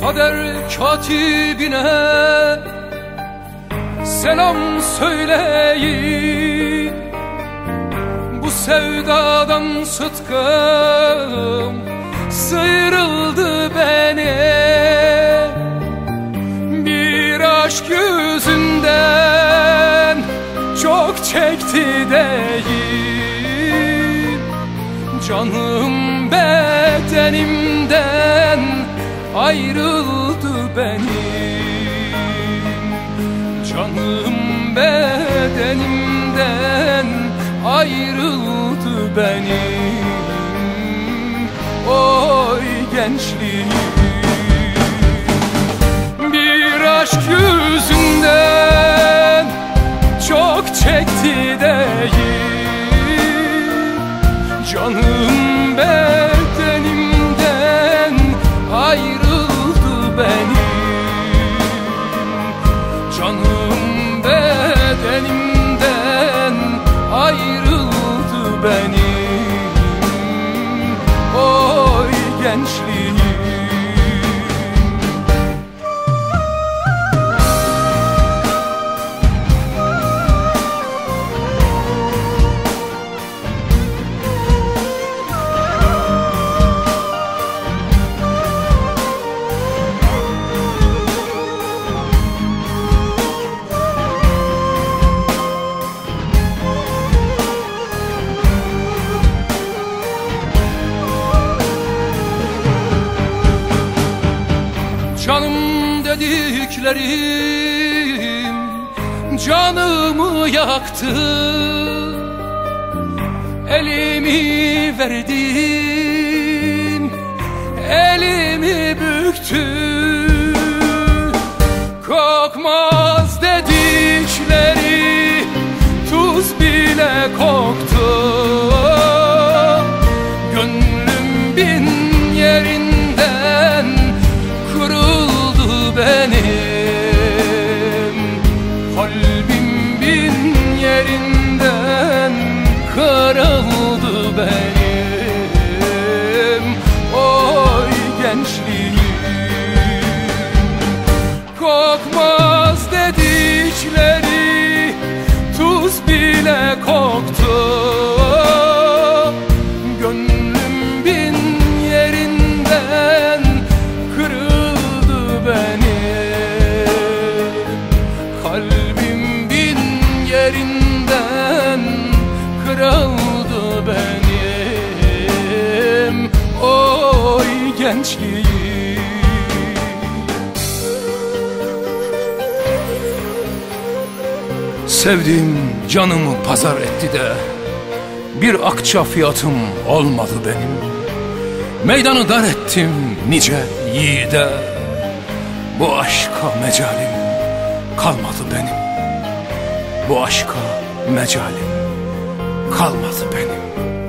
kader katibine selam söyleyin. Bu sevdadan sıtkım sıyrıldı beni. Bir aşk yüzünden çok çekti değil. Canım bedenimden ayrıldı benim. Canım bedenimden ayrıldı benim. Oy gençliğim Bir aşk yüzünden çok çekti değil. Canım Canım bedenimden ayrıldı benim. Oy gençliğim Canım dediklerim canımı yaktı. Elimi verdim, elimi büktü Kokmaz dedikleri tuz bile koktu. Gönlüm bin yerinden kırıldı benim Kalbim bin yerinden kırıldı benim. Oy gençliğim Sevdiğim canımı pazar etti de Bir akça fiyatım olmadı benim. Meydanı dar ettim nice yiğide. Bu aşka mecalim kalmadı benim. Bu aşka mecalim kalmadı benim